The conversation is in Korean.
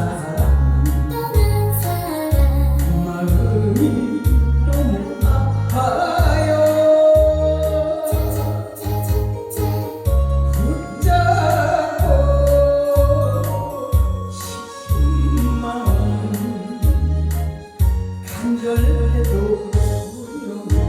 사람 떠난 사람 마음이 너무 아파요 흠 자고 십만 원 간절해도 두려워